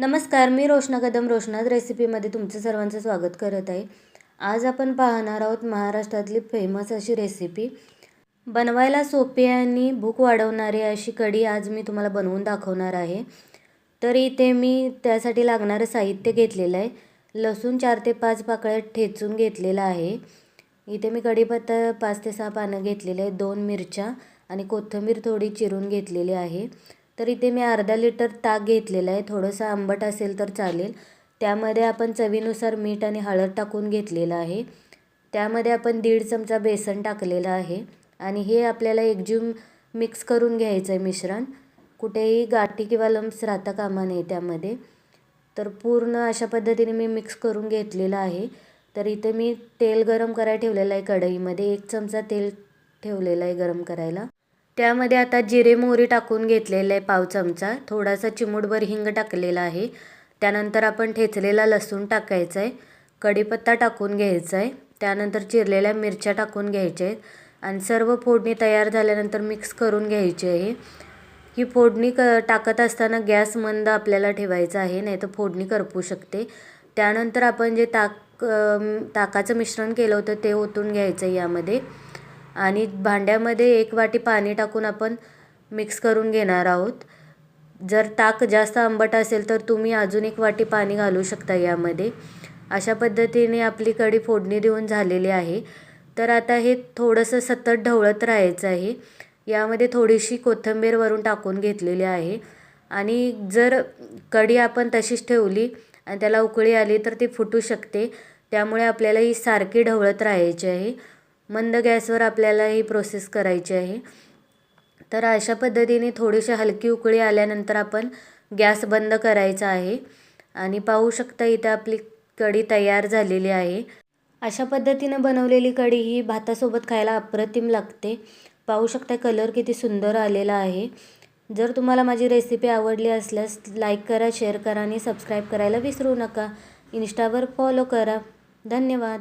नमस्कार मी रोशना कदम. रोशनाज रेसिपीमध्ये तुमचं सर्वांचं स्वागत करत आहे. आज आपण पाहणार आहोत महाराष्ट्रातली फेमस अशी रेसिपी बनवायला सोपी आणि भूक वाढवणारी अशी कढी आज मी तुम्हाला बनवून दाखवणार आहे. तर इथे मी त्यासाठी लागणारं साहित्य घेतलेलं आहे. लसूण चार ते पाच पाकळ्या ठेचून घेतलेलं आहे. इथे मी कढीपत्ता पाच ते सहा पानं घेतलेले आहे दोन मिरच्या आणि कोथिंबीर थोडी चिरून घेतलेली आहे. तर इथे मी अर्धा लिटर ताक घेतलेलं आहे. थोडंसं आंबट असेल तर चालेल. त्यामध्ये आपण चवीनुसार मीठ आणि हळद टाकून घेतलेलं आहे. त्यामध्ये आपण दीड चमचा बेसन टाकलेलं आहे. आणि हे आपल्याला एकजीव मिक्स करून घ्यायचं आहे मिश्रण. कुठेही गाठी किंवा लम्स राहता कामा नये त्यामध्ये. तर पूर्ण अशा पद्धतीने मी मिक्स करून घेतलेलं आहे. तर इथे मी तेल गरम करायला ठेवलेलं आहे कढईमध्ये. एक चमचा तेल ठेवलेलं आहे गरम करायला. त्यामध्ये आता जिरे मोहरी टाकून घेतलेलं आहे पाव चमचा. थोडासा चिमूटभर हिंग टाकलेला आहे. त्यानंतर आपण ठेचलेला लसूण टाकायचा आहे कढीपत्ता टाकून घ्यायचा आहे त्यानंतर चिरलेल्या मिरच्या टाकून घ्यायच्या आहेत आणि सर्व फोडणी तयार झाल्यानंतर मिक्स करून घ्यायची आहे. ही फोडणी क टाकत असताना गॅस मंद आपल्याला ठेवायचा आहे नाही तर फोडणी करपू शकते. त्यानंतर आपण जे ताक ताकाचं मिश्रण केलं होतं ते ओतून घ्यायचं यामध्ये. आणि भांड्यामध्ये एक वाटी पाणी टाकून आपण मिक्स करून घेणार आहोत. जर ताक जास्त आंबट असेल तर तुम्ही अजून एक वाटी पाणी घालू शकता यामध्ये. अशा पद्धतीने आपली कढी फोडणी देऊन झालेली आहे. तर आता हे थोडंसं सतत ढवळत राहायचं आहे. यामध्ये थोडीशी कोथिंबीर वरून टाकून घेतलेली आहे. आणि जर कढी आपण तशीच ठेवली आणि त्याला उकळी आली तर ती फुटू शकते. त्यामुळे आपल्याला ही सारखी ढवळत राहायची आहे. मंद गॅसवर आपल्याला ही प्रोसेस करायची आहे. तर अशा पद्धतीने थोडीशी हलकी उकळी आल्यानंतर आपण गॅस बंद करायचा आहे. आणि पाहू शकता इथं आपली कढी तयार झालेली आहे. अशा पद्धतीनं बनवलेली कढी ही भातासोबत खायला अप्रतिम लागते. पाहू शकता कलर किती सुंदर आलेला आहे. जर तुम्हाला माझी रेसिपी आवडली असल्यास लाईक करा शेअर करा आणि सबस्क्राईब करायला विसरू नका. इन्स्टावर फॉलो करा. धन्यवाद.